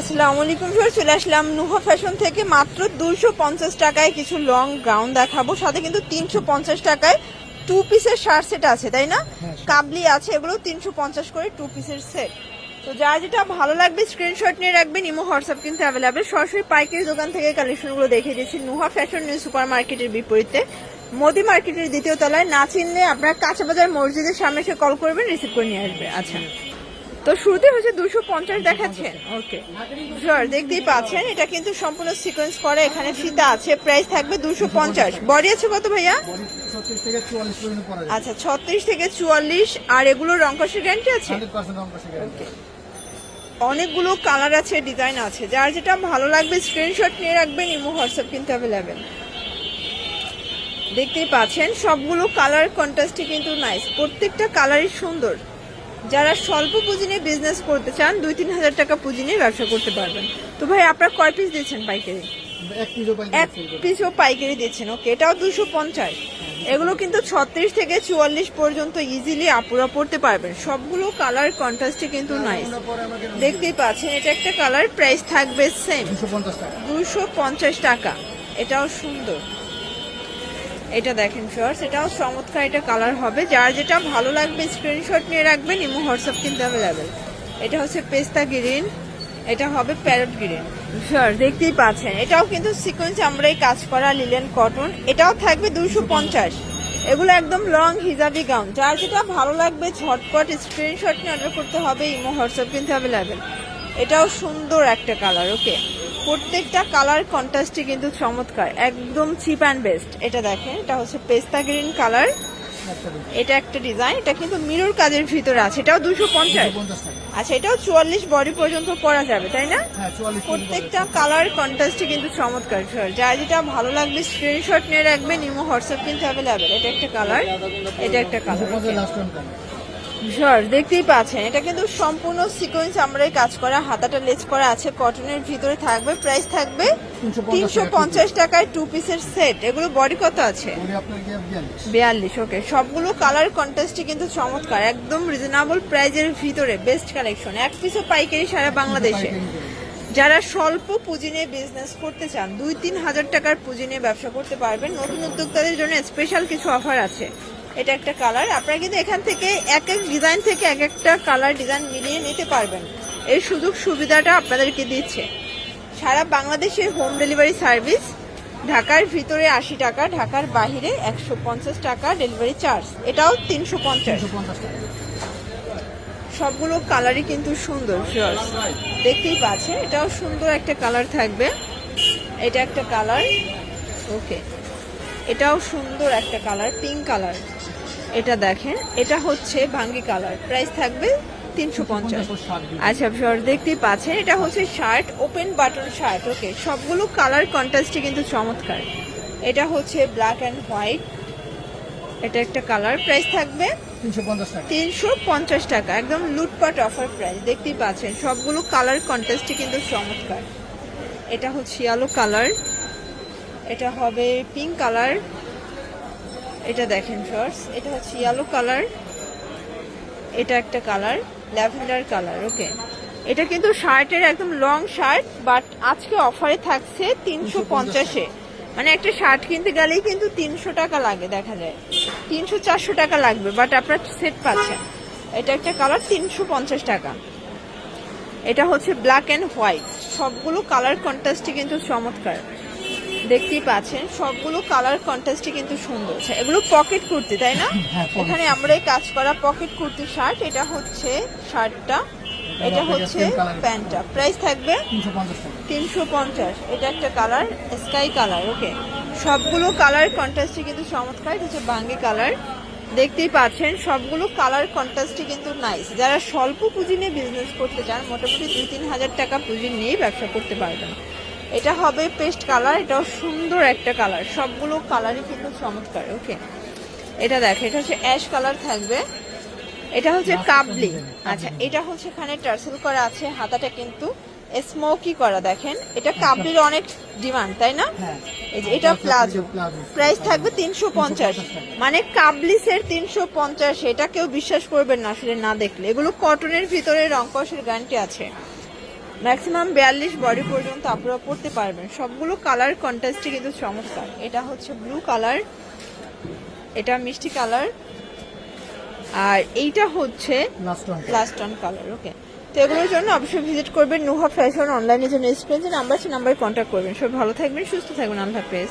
আসসালামু আলাইকুম স্যার চলে আসলাম নুহা ফ্যাশন থেকে। মাত্র দুইশো পঞ্চাশ টাকায় কিছু লং গাউন দেখাবো। সাথে কিন্তু তিনশো পঞ্চাশ টাকায় টু পিসের শার্ট সেট আছে তাই না? কাবলি আছে এগুলো তিনশো পঞ্চাশ করে টু পিসের সেট তো যা যেটা ভালো লাগবে স্ক্রিনশট নিয়ে রাখবেন ইমো হোয়াটসঅ্যাপ কিন্তু অ্যাভেলেবেল সরাসরি পাইকারি দোকান থেকে কালেকশনগুলো দেখিয়ে দিয়েছি নুহা ফ্যাশন নিউ সুপার মার্কেটের বিপরীতে। মোদি মার্কেটের দ্বিতীয় তলায় না চিনলে আপনার কাঁচাবাজার মসজিদের সামনে এসে কল করবেন রিসিভ করে নিয়ে আসবে। আচ্ছা। তো শুরুতে হচ্ছে দুশো পঞ্চাশ দেখাচ্ছেন ওকে শিওর দেখতেই পাচ্ছেন এটা কিন্তু সম্পূর্ণ সিকোয়েন্স করে এখানে ফিতা আছে প্রাইস থাকবে দুশো পঞ্চাশ। বডি আছে কত ভাইয়া? আচ্ছা ছত্রিশ থেকে চুয়াল্লিশ আর এগুলো রংকশের গ্যারান্টি আছে? অনেকগুলো কালার আছে ডিজাইন আছে। যার যেটা ভালো লাগবে স্ক্রিনশট নিয়ে রাখবেন ইমো হোয়াটসঅ্যাপ কিন্তু অ্যাভেলেবেল দেখতেই পাচ্ছেন সবগুলো কালার কন্ট্রাস্টই কিন্তু নাইস প্রত্যেকটা কালারই সুন্দর। যারা স্বল্প পুঁজি নিয়ে বিজনেস করতে চান দুই তিন হাজার টাকা পুঁজি নিয়ে ব্যবসা করতে পারবেন। তো ভাই আপনার কয় পিস দিচ্ছেন পাইকারি? এক পিসও পাইকারি দিচ্ছেন ওকে এটাও দুশো পঞ্চাশ। এগুলো কিন্তু ছত্রিশ থেকে চুয়াল্লিশ পর্যন্ত ইজিলি আপুরা পড়তে পারবেন। সবগুলো কালার কন্ট্রাস্টে কিন্তু নাইস পরে আমাকে দেখতেই পাচ্ছেন এটা একটা কালার প্রাইস থাকবে সেম দুশো পঞ্চাশ টাকা এটাও সুন্দর। এটা দেখেন শর্টস এটাও চমৎকার এটা কালার হবে। যার যেটা ভালো লাগবে স্ক্রিনশট নিয়ে রাখবেন, ইমো হোয়াটসঅ্যাপ কিন্তু অ্যাভেলেবেল এটা হচ্ছে পেস্তা গ্রিন এটা হবে প্যারট গ্রিন শিওর দেখতেই পাচ্ছেন, এটাও কিন্তু সিকোয়েন্স আমরা এই কাজ করা লিলেন কটন এটাও থাকবে দুশো পঞ্চাশ। এগুলো একদম লং হিজাবি গাউন যার যেটা ভালো লাগবে, ঝটপট স্ক্রিনশট নিয়ে অর্ডার করতে হবে, ইমো হোয়াটসঅ্যাপ কিন্তু অ্যাভেলেবেল এটাও সুন্দর একটা কালার ওকে প্রত্যেকটা কালার কন্ট্রাস্টই কিন্তু চমৎকার একদম চিপ অ্যান্ড বেস্ট এটা দেখেন এটা হচ্ছে পেস্তা গ্রিন কালার। এটা একটা ডিজাইন এটা কিন্তু মিরর কাজের ভিতরে আছে এটাও দুশো পঞ্চাশ। আচ্ছা এটাও চুয়াল্লিশ বডি পর্যন্ত পরা যাবে তাই না? হ্যাঁ প্রত্যেকটা কালার কন্ট্রাস্টই কিন্তু চমৎকার। যার যেটা ভালো লাগবে স্ক্রিনশট নিয়ে রাখবেন ইমো হোয়াটসঅ্যাপ কিন্তু অ্যাভেলেবেল এটা একটা কালার এটা একটা কালার। শিওর দেখতেই পাচ্ছেন এটা কিন্তু সম্পূর্ণ সিকোয়েন্স আমরাই কাজ করা হাতাটা লেজ করা আছে কটনের ভিতরে থাকবে প্রাইস থাকবে তিনশো পঞ্চাশ টাকায় টু পিসের সেট এগুলো বডি কত আছে? বিয়াল্লিশ। ওকে সবগুলো কালার কন্টেস্টই কিন্তু চমৎকার একদম রিজনেবল প্রাইজের ভিতরে বেস্ট কালেকশন এক পিসও পাইকারি সারা বাংলাদেশে। যারা স্বল্প পুঁজি নিয়ে বিজনেস করতে চান দুই তিন হাজার টাকার পুঁজি নিয়ে ব্যবসা করতে পারবেন। নতুন উদ্যোক্তাদের জন্য স্পেশাল কিছু অফার আছে। এটা একটা কালার আপনারা কিন্তু এখান থেকে এক এক ডিজাইন থেকে এক একটা কালার ডিজাইন মিলিয়ে নিতে পারবেন। এই সুযোগ সুবিধাটা আপনাদেরকে দিচ্ছে। সারা বাংলাদেশে হোম ডেলিভারি সার্ভিস ঢাকার ভিতরে আশি টাকা, ঢাকার বাহিরে একশো পঞ্চাশ টাকা ডেলিভারি চার্জ এটাও তিনশো পঞ্চাশ। সবগুলো কালারই কিন্তু সুন্দর শিওর দেখতেই পাচ্ছেন, এটাও সুন্দর একটা কালার থাকবে। এটা একটা কালার ওকে এটাও সুন্দর একটা কালার পিঙ্ক কালার এটা দেখেন এটা হচ্ছে ভাঙ্গি কালার প্রাইস থাকবে তিনশো পঞ্চাশ। আচ্ছা শিওর দেখতেই পাচ্ছেন এটা হচ্ছে shirt open button shirt okay সবগুলো কালার কন্ট্রাস্টই কিন্তু চমৎকার। এটা হচ্ছে ব্ল্যাক অ্যান্ড হোয়াইট এটা একটা কালার প্রাইস থাকবে তিনশো পঞ্চাশ টাকা। একদম লুটপাট অফার প্রাইস দেখতেই পাচ্ছেন সবগুলো কালার কন্টেস্টই কিন্তু চমৎকার। এটা হচ্ছে ইয়ালো কালার এটা হবে পিঙ্ক কালার এটা দেখেন শর্টস এটা হচ্ছে ইয়ালো কালার এটা একটা কালার ল্যাভেন্ডার কালার ওকে এটা কিন্তু শার্টের একদম লং শার্ট বাট আজকে অফারে থাকছে তিনশো পঞ্চাশে। মানে একটা শার্ট কিনতে গেলেই কিন্তু তিনশো টাকা লাগে, দেখা যায়। তিনশো, চারশো টাকা লাগবে বাট আপনার সেট পাচ্ছেন। এটা একটা কালার তিনশো পঞ্চাশ টাকা। এটা হচ্ছে ব্ল্যাক অ্যান্ড হোয়াইট সবগুলো কালার কন্ট্রাস্টই কিন্তু চমৎকার। দেখতেই পাচ্ছেন সবগুলো কালার কন্ট্রাস্টই কিন্তু সুন্দর। আচ্ছা, এগুলো পকেট কুর্তি তাই না? হ্যাঁ, এখানে আমরা এই কাজ করা পকেট কুর্তি শার্ট এটা হচ্ছে শার্টটা এটা হচ্ছে প্যান্টটা প্রাইস থাকবে তিনশো পঞ্চাশ টাকা। তিনশো পঞ্চাশ। এটা একটা কালার স্কাই কালার ওকে সবগুলো কালার কন্ট্রাস্টই কিন্তু চমৎকার এটা হচ্ছে বাঙ্গি কালার দেখতেই পাচ্ছেন সবগুলো কালার কন্ট্রাস্টই কিন্তু নাইস যারা স্বল্প পুঁজি নিয়ে বিজনেস করতে চান মোটামুটি দুই তিন হাজার টাকা পুঁজি নিয়েই ব্যবসা করতে পারবেন। এটা হবে পেস্ট কালার এটাও সুন্দর একটা কালার সবগুলো কালারই কিন্তু চমৎকার ওকে এটা দেখে এটা হচ্ছে অ্যাশ কালার থাকবে। এটা হচ্ছে কাবলি। আচ্ছা এটা হচ্ছে এখানে টার্সেল করা আছে হাতাটা কিন্তু স্মোকি করা দেখেন। এটা কাবলির অনেক ডিমান্ড তাই না? হ্যাঁ। এই যে এটা প্লাজো। প্রাইস থাকবে তিনশো পঞ্চাশ। মানে কাবলিসের তিনশো পঞ্চাশ এটা কেউ বিশ্বাস করবেন না আসলে না দেখলে। এগুলো কটনের ভিতরে রংকসের গ্যারান্টি আছে। ম্যাক্সিমাম বিয়াল্লিশ বডি পর্যন্ত আপনারা পড়তে পারবেন। সবগুলো কালার কন্ট্রাস্টে কিন্তু চমৎকার। এটা হচ্ছে ব্লু কালার এটা মিষ্টি কালার আর এইটা হচ্ছে লাস্ট অন কালার ওকে তো এগুলোর জন্য অবশ্যই ভিজিট করবেন। নুহা ফ্যাশন অনলাইনে জন্য স্ক্রিন নাম্বার আছে নাম্বারে কন্ট্যাক্ট করবেন। সব ভালো থাকবেন সুস্থ থাকবেন। আল্লাহ হাফেজ।